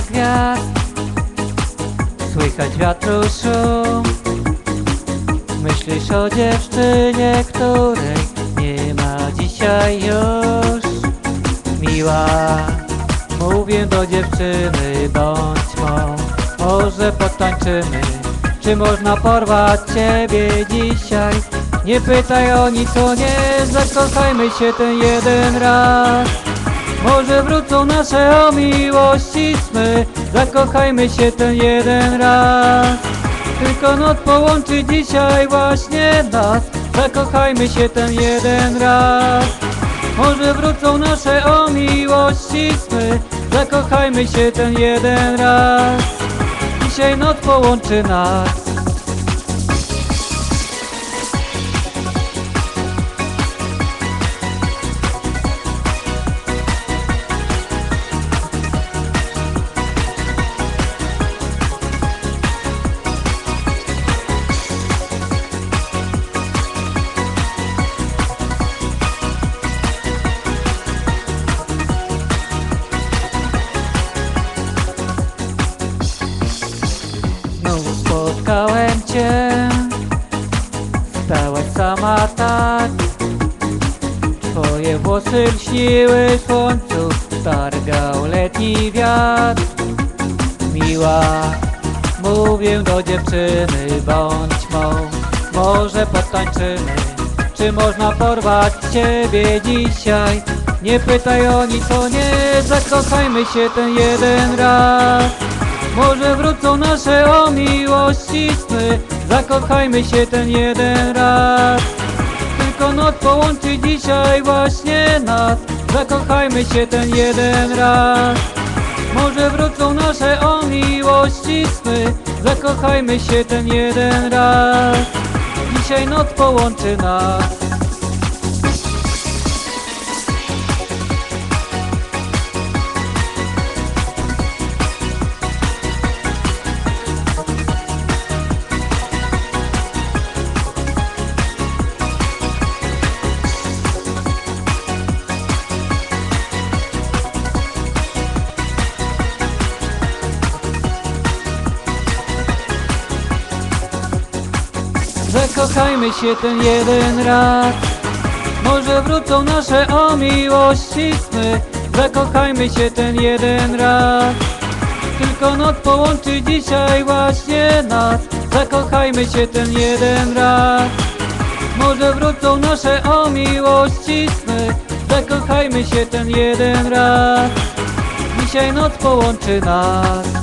gwiazd Słychać wiatru szum Myślisz o dziewczynie, której nie ma dzisiaj już. Miła, mówię do dziewczyny, bądź mą. Może potańczymy, czy można porwać ciebie dzisiaj? Nie pytaj o nic, o nie, zakochajmy się ten jeden raz może wrócą nasze o miłości sny Zakochajmy się ten jeden raz. Tylko noc połączy dzisiaj właśnie nas. Zakochajmy się ten jeden raz. Może wrócą nasze o miłości sny Zakochajmy się ten jeden raz. Dzisiaj noc połączy nas sama tak. Twoje włosy lśniły słońcu Targał letni wiatr. Miła Mówię do dziewczyny Bądź mą. Może potańczymy Czy można porwać ciebie dzisiaj? Nie pytaj o nic, o nie Zakochajmy się ten jeden raz może wrócą nasze o miłości sny. Zakochajmy się ten jeden raz. Tylko noc połączy dzisiaj właśnie nas. Zakochajmy się ten jeden raz. Może wrócą nasze o miłości sny. Zakochajmy się ten jeden raz. Dzisiaj noc połączy nas Zakochajmy się ten jeden raz. Może wrócą nasze o miłości sny. Zakochajmy się ten jeden raz. Tylko noc połączy dzisiaj właśnie nas. Zakochajmy się ten jeden raz. Może wrócą nasze o miłości sny. Zakochajmy się ten jeden raz. Dzisiaj noc połączy nas